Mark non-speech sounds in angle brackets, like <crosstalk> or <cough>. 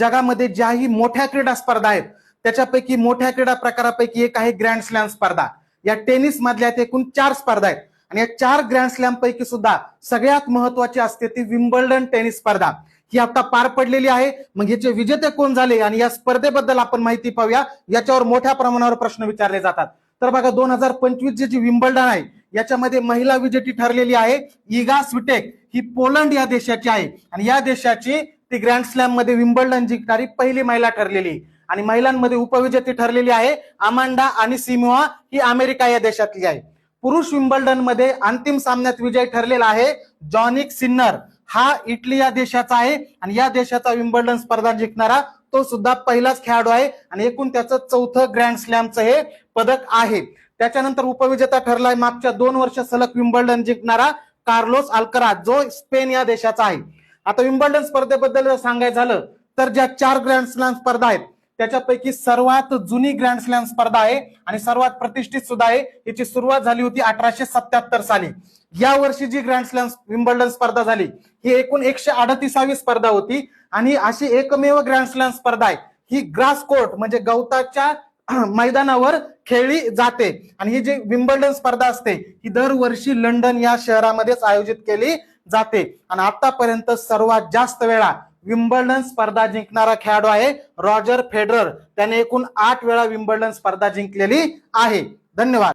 जगामध्ये ज्याही मोठ्या क्रीडा स्पर्धा आहेत त्याच्यापैकी मोठ्या क्रीडा प्रकारापैकी एक आहे ग्रँड स्लॅम स्पर्धा. या टेनिस मधल्या एकूण चार स्पर्धा आहेत. आणि या चार ग्रँड स्लॅम पैकी सुद्धा सगळ्यात महत्वाची असते ती विम्बल्डन टेनिस स्पर्धा. ही आता पार पडलेली आहे. मग याचे विजेते कोण झाले आणि या स्पर्धेबद्दल आपण माहिती पाहूया. याच्यावर मोठ्या प्रमाणावर प्रश्न विचारले जातात. तर बघा दोन हजार पंचवीस जी जी विम्बल्डन आहे याच्यामध्ये महिला विजेती ठरलेली आहे. इगा स्विटेक ही पोलंड या देशाची आहे. आणि या देशाची ती ग्रँड स्लॅममध्ये विम्बल्डन जिंकणारी पहिली महिला ठरलेली. आहे. आणि महिलांमध्ये उपविजेती ठरलेली आहे अमांडा आणि सिमोआ ही अमेरिका या देशातली आहे. पुरुष विम्बल्डनमध्ये अंतिम सामन्यात विजय ठरलेला आहे जॉनिक सिन्नर. हा इटली या देशाचा आहे आणि या देशाचा विम्बल्डन स्पर्धा जिंकणारा तो सुद्धा पहिलाच खेळाडू आहे आणि एकूण त्याचं चौथं ग्रँड स्लॅमचं हे पदक आहे. त्याच्यानंतर उपविजेता ठरलाय मागच्या दोन वर्ष सलग विम्बल्डन जिंकणारा कार्लोस अल्करा जो स्पेन या देशाचा आहे. आता विम्बल्डन स्पर्धेबद्दल जर सांगायचं झालं तर ज्या चार ग्रँड स्लॅम स्पर्धा आहेत त्याच्यापैकी सर्वात जुनी ग्रँड स्लॅम स्पर्धा आहे आणि सर्वात प्रतिष्ठित सुद्धा आहे याची सुरुवात झाली होती अठराशे सत्याहत्तर साली. या वर्षी जी ग्रँड स्लॅम विम्बल्डन स्पर्धा झाली ही एकूण एकशे अडतीसावी स्पर्धा होती आणि अशी एकमेव ग्रँड स्लॅम स्पर्धा आहे. ही ग्रास कोर्ट म्हणजे गवताच्या <clears throat> मैदानावर खेळली जाते. आणि ही जी विम्बल्डन स्पर्धा असते ही दरवर्षी लंडन या शहरामध्येच आयोजित केली जाते. आणि आतापर्यंत सर्वात जास्त वेळा विम्बल्डन स्पर्धा जिंकणारा खेळाडू आहे रॉजर फेडरर. त्याने एकूण आठ वेळा विम्बल्डन स्पर्धा जिंकलेली आहे. धन्यवाद.